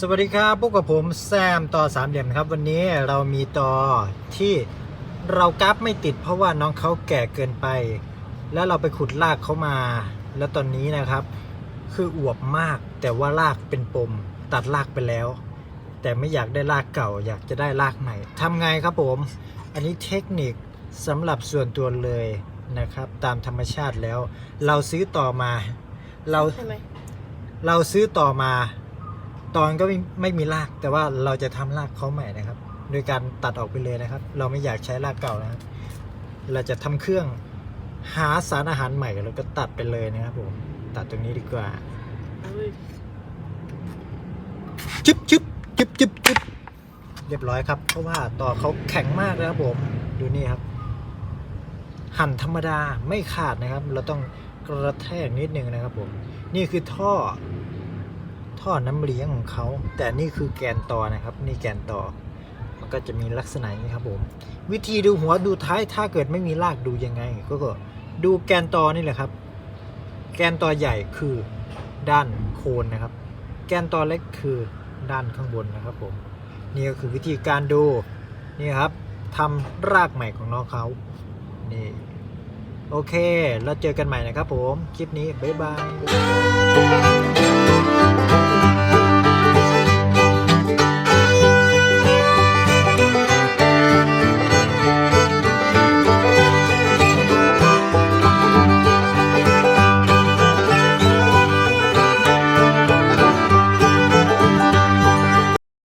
สวัสดีครับพบกับผมแซมต่อสามเหลี่ยมนะครับ วันนี้เรามีต่อที่เรากราฟไม่ติดเพราะว่าน้องเขาแก่เกินไป แล้วเราไปขุดรากเขามา แล้วตอนนี้นะครับ คืออวบมากแต่ว่ารากเป็นปม ตัดรากไปแล้ว แต่ไม่อยากได้รากเก่า อยากจะได้รากใหม่ทำไงครับผม อันนี้เทคนิคสำหรับส่วนตัวเลยนะครับ ตามธรรมชาติแล้ว เราซื้อต่อมา เราใช่ไหมเราซื้อต่อมา ตอนก็ไม่ไม่มีรากแต่ว่าเราจะทำรากเขาใหม่นะครับ โดยการตัดออกไปเลยนะครับ เราไม่อยากใช้รากเก่านะครับ เราจะทำเครื่องหาสารอาหารใหม่แล้วก็ตัดไปเลยนะครับผมตัดตรงนี้ดีกว่าเอ้ยจึ๊บจึ๊บจึ๊บจึ๊บจึ๊บเรียบร้อยครับ เพราะว่าต่อเขาแข็งมากนะครับผมดูนี่ครับ หั่นธรรมดาไม่ขาดนะครับ เราต้องกระแทกนิดนึงนะครับผม นี่คือท่อ ท่อน้ำเลี้ยงของเขา แต่นี่คือแกนต่อนะครับ นี่แกนต่อ มันก็จะมีลักษณะอย่างนี้ครับผม วิธีดูหัวดูท้ายถ้าเกิดไม่มีรากดูยังไง ก็ก็ดูแกนต่อนี่แหละครับ แกนต่อใหญ่คือด้านโคนนะครับ แกนต่อเล็กคือด้านข้างบนนะครับผม นี่ก็คือวิธีการดูนี่ครับทำรากใหม่ของน้องเขานี่โอเค แล้วเจอกันใหม่นะครับผม คลิปนี้ บ๊ายบาย Thank